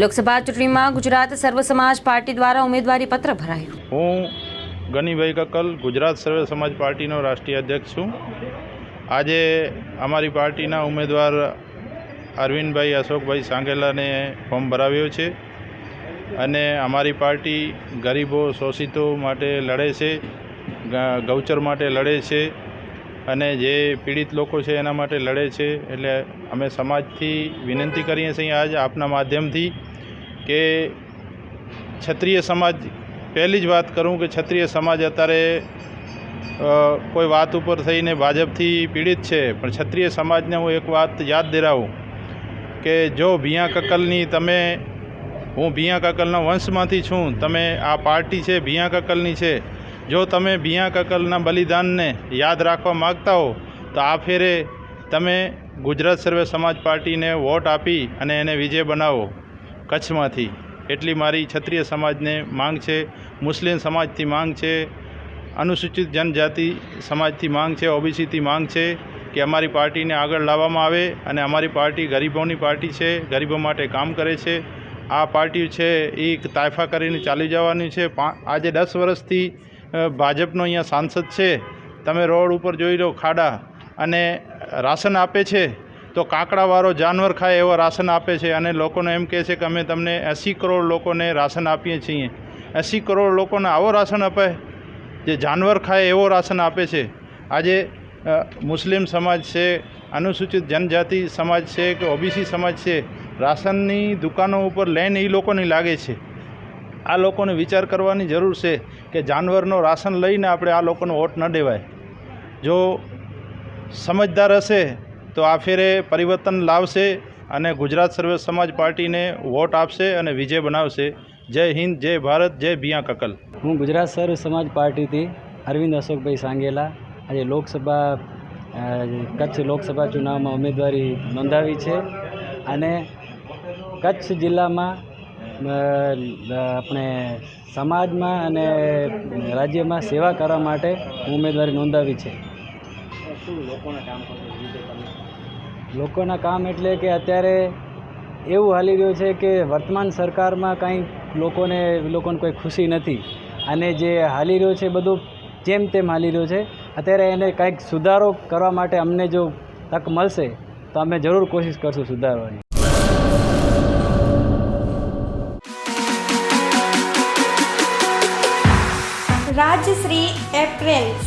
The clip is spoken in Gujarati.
લોકસભા ચૂંટણીમાં ગુજરાત સર્વ સમાજ પાર્ટી દ્વારા ઉમેદવારી પત્ર ભરાયું. હું ગનીભાઈ કક્કલ, ગુજરાત સર્વ સમાજ પાર્ટીનો રાષ્ટ્રીય અધ્યક્ષ છું. આજે અમારી પાર્ટીના ઉમેદવાર અરવિંદભાઈ અશોકભાઈ સાંગેલાને ફોર્મ ભરાવ્યો છે અને અમારી પાર્ટી ગરીબો શોષિતો માટે લડે છે ગૌચર માટે લડે છે અને જે પીડિત લોકો છે એના માટે લડે છે. એટલે અમે સમાજથી વિનંતી કરીએ છીએ આજ આપના માધ્યમથી કે ક્ષત્રિય સમાજ, પહેલી જ વાત કરું કે ક્ષત્રિય સમાજ અત્યારે કોઈ વાત ઉપર થઈને ભાજપથી પીડિત છે. પણ ક્ષત્રિય સમાજને હું એક વાત યાદ દેરાવું કે જો ભિયા કકલની તમે, હું ભિયા કકલના વંશમાંથી છું, તમે આ પાર્ટી છે, ભિયા કકલની છે. જો તમે ભિયા કકલના બલિદાનને યાદ રાખવા માગતા હો, તો આ ફેરે તમે ગુજરાત સર્વે સમાજ પાર્ટીને વોટ આપી અને એને વિજય બનાવો. કચ્છમાંથી. એટલી મારી ક્ષત્રિય સમાજને માંગ છે, મુસ્લિમ સમાજથી માંગ છે, અનુસૂચિત જનજાતિ સમાજથી માંગ છે, ઓબીસીથી માંગ છે કે અમારી પાર્ટીને આગળ લાવવામાં આવે અને અમારી પાર્ટી ગરીબોની પાર્ટી છે, ગરીબો માટે કામ કરે છે. આ પાર્ટી છે એ તાયફા કરીને ચાલી જવાની છે. આજે દસ વર્ષથી ભાજપનો અહીંયા સાંસદ છે. તમે રોડ ઉપર જોઈ લો ખાડા અને રાશન આપે છે. તો કાકડાવાળો જાનવર ખાય એવો રાશન આપે છે અને લોકોને એમ કહે છે કે અમે તમને એંસી કરોડ લોકોને રાશન આપીએ છીએ. એંસી કરોડ લોકોને આવો રાશન અપાય? જે જાનવર ખાય એવો રાશન આપે છે. આજે મુસ્લિમ સમાજ છે, અનુસૂચિત જનજાતિ સમાજ છે કે ઓબીસી સમાજ છે, રાશનની દુકાનો ઉપર લાઈન એ લોકોની લાગે છે. આ લોકોને વિચાર કરવાની જરૂર છે કે જાનવરનો રાશન લઈને આપણે આ લોકોને વોટ ન દેવાય. જો સમજદાર હશે તો આ ફેરે પરિવર્તન લાવશે અને ગુજરાત સર્વે સમાજ પાર્ટીને વોટ આપશે અને વિજય બનાવશે. જય હિન્દ, જય ભારત, જય ભિયા કકલ. હું ગુજરાત સર્વ સમાજ પાર્ટીથી અરવિંદ અશોકભાઈ સાંગેલા આજે લોકસભા કચ્છ લોકસભા ચુનાવમાં ઉમેદવારી નોંધાવી છે અને કચ્છ જિલ્લામાં આપણે સમાજમાં અને રાજ્યમાં સેવા કરવા માટે ઉમેદવારી નોંધાવી છે. લોકોના કામ એટલે કે અત્યારે એવું હાલી રહ્યું છે કે વર્તમાન સરકારમાં કાંઈ લોકોને લોકોને કોઈ ખુશી નથી. અને જે હાલી રહ્યો છે બધું જેમ તેમ હાલી રહ્યું છે. અત્યારે એને કંઈક સુધારો કરવા માટે અમને જો તક મળશે, તો અમે જરૂર કોશિશ કરશું સુધારવાની. રાજશ્રી એપ્રેલ્સ.